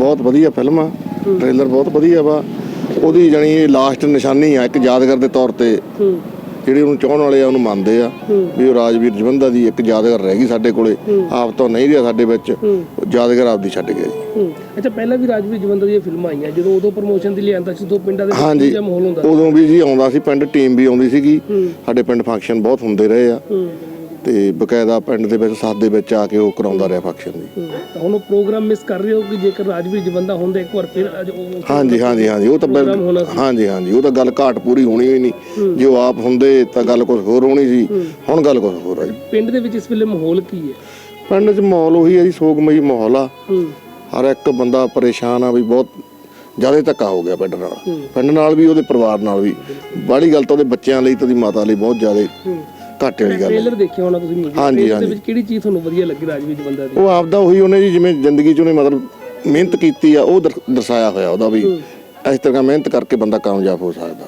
ਬਹੁਤ ਵਧੀਆ ਫਿਲਮ ਆ। ਟ੍ਰੇਲਰ ਬਹੁਤ ਵਧੀਆ ਵਾ। ਉਹਦੀ ਇਹ ਲਾਸਟ ਨਿਸ਼ਾਨੀ ਆ ਇੱਕ ਯਾਦਗਾਰ ਦੇ ਤੌਰ ਤੇ। ਜਿਹੜੇ ਉਹਨੂੰ ਚਾਹਣ ਵਾਲੇ ਆ ਉਹਨੂੰ ਮੰਨਦੇ ਆ ਵੀ ਉਹ ਰਾਜਵੀਰ ਜਵੰਦਾ ਦੀ ਇੱਕ ਯਾਦਗਾਰ ਰਹਿ ਗਈ ਸਾਡੇ ਕੋਲੇ। ਆਪ ਤਾਂ ਨਹੀਂ ਰਿਹਾ ਸਾਡੇ ਵਿੱਚ। ਯਾਦਗਾਰ ਆਪਦੀ ਛੱਡ ਗਿਆ ਜੀ ਹੂੰ। ਅੱਛਾ ਪਹਿਲਾਂ ਵੀ ਰਾਜਵੀਰ ਜਵੰਦਰ ਦੀਆਂ ਫਿਲਮਾਂ ਆਈਆਂ। ਜਦੋਂ ਉਦੋਂ ਪ੍ਰਮੋਸ਼ਨ ਦੇ ਲਈ ਆਂਦਾ ਸੀ ਉਦੋਂ ਪਿੰਡਾਂ ਦੇ ਵਿੱਚ ਜਿਹਾ ਮਾਹੌਲ ਹੁੰਦਾ ਉਦੋਂ ਵੀ ਜੀ ਆਉਂਦਾ ਸੀ ਪਿੰਡ ਟੀਮ ਵੀ ਆਉਂਦੀ ਸੀਗੀ। ਸਾਡੇ ਪਿੰਡ ਫੰਕਸ਼ਨ ਬਹੁਤ ਹੁੰਦੇ ਰਹੇ ਆ। ਤੇ ਬਕਾਇਦਾ ਪਿੰਡ ਦੇ ਵਿੱਚ ਸਾਥ ਦੇ ਵਿੱਚ ਆ ਕੇ ਉਹ ਕਰਾਉਂਦਾ ਰਿਹਾ ਫੰਕਸ਼ਨ ਹੂੰ। ਤਾਂ ਹੁਣ ਉਹ ਪ੍ਰੋਗਰਾਮ ਮਿਸ ਕਰ ਰਹੇ ਹੋ ਕਿ ਜੇਕਰ ਰਾਜਵੀਰ ਜਵੰਦਾ ਹੁੰਦਾ ਇੱਕ ਵਾਰ ਫਿਰ ਅੱਜ ਉਹ ਹਾਂਜੀ ਹਾਂਜੀ ਹਾਂਜੀ ਉਹ ਤਾਂ ਬਿਲ- ਪ੍ਰੋਗਰਾਮ ਹੋਣਾ ਸੀ। ਹਾਂਜੀ ਹਾਂਜੀ ਉਹ ਤਾਂ ਗੱਲ ਘਾਟ ਪੂਰੀ ਹੋਣੀ ਹੋਈ ਨਹੀਂ। ਜੇ ਉਹ ਆਪ ਹੁੰਦੇ ਤਾਂ ਗੱਲ ਕੁਝ ਹੋਰ ਹੋਣੀ ਸੀ। ਹੁਣ ਗੱਲ ਕੁਝ ਹੋਰ ਆ ਜੀ। ਪਿੰਡ ਦੇ ਵਿੱਚ ਇਸ ਵੇਲੇ ਮਾਹੌਲ ਕੀ ਹੈ? ਪਿੰਡ 'ਚ ਮਾਹੌਲ ਉਹੀ ਹੈ ਜੀ ਸੋਗਮਈ ਮਾਹੌਲ ਆ। ਹੂੰ। ਹਰ ਇੱਕ ਬੰਦਾ ਪਰੇਸ਼ਾਨ ਆ ਵੀ ਬਹੁਤ ਜ਼ਿਆਦਾ ਧੱਕਾ ਹੋ ਗਿਆ ਪਿੰਡ ਨਾਲ। ਪਿੰਡ ਨਾਲ ਵੀ ਉਹਦੇ ਪਰਿਵਾਰ ਨਾਲ ਵੀ। ਬਾਹਲੀ ਗੱਲ ਤਾਂ ਉਹਦੇ ਬੱਚਿਆਂ ਲਈ ਤੇ ਉਹਦੀ ਮਾਤਾ ਲਈ ਬਹੁਤ ਜ਼ਿਆਦਾ। ਹੂੰ। ਘਾਟੇ ਵਾਲੀ ਗੱਲ ਹੈ। ਟ੍ਰੇਲਰ ਦੇਖਿਆ ਹੋਣਾ ਤੁਸੀਂ music ਹਾਂਜੀ, ਦੇ ਹਾਂਜੀ। ਵਿੱਚ ਕਿਹੜੀ ਚੀਜ਼ ਤੁਹਾਨੂੰ ਵਧੀਆ ਲੱਗੀ ਰਾਜਵੀਰ ਜਵੰਦਾ ਦੀ? ਉਹ ਆਪਦਾ ਉਹੀ ਉਹਨੇ ਜੀ ਜਿਵੇਂ ਜ਼ਿੰਦਗੀ 'ਚ ਉਹਨੇ ਮਤਲਬ ਮਿਹਨਤ ਕੀਤੀ ਆ ਉਹ ਦਰ- ਦਰਸਾਇਆ ਹੋਇਆ ਉਹਦਾ ਵੀ। ਇਸ ਤਰ੍ਹਾਂ ਮਿਹਨਤ ਕਰਕੇ ਬੰਦਾ ਕਾਮਯਾਬ ਹੋ ਸਕਦਾ।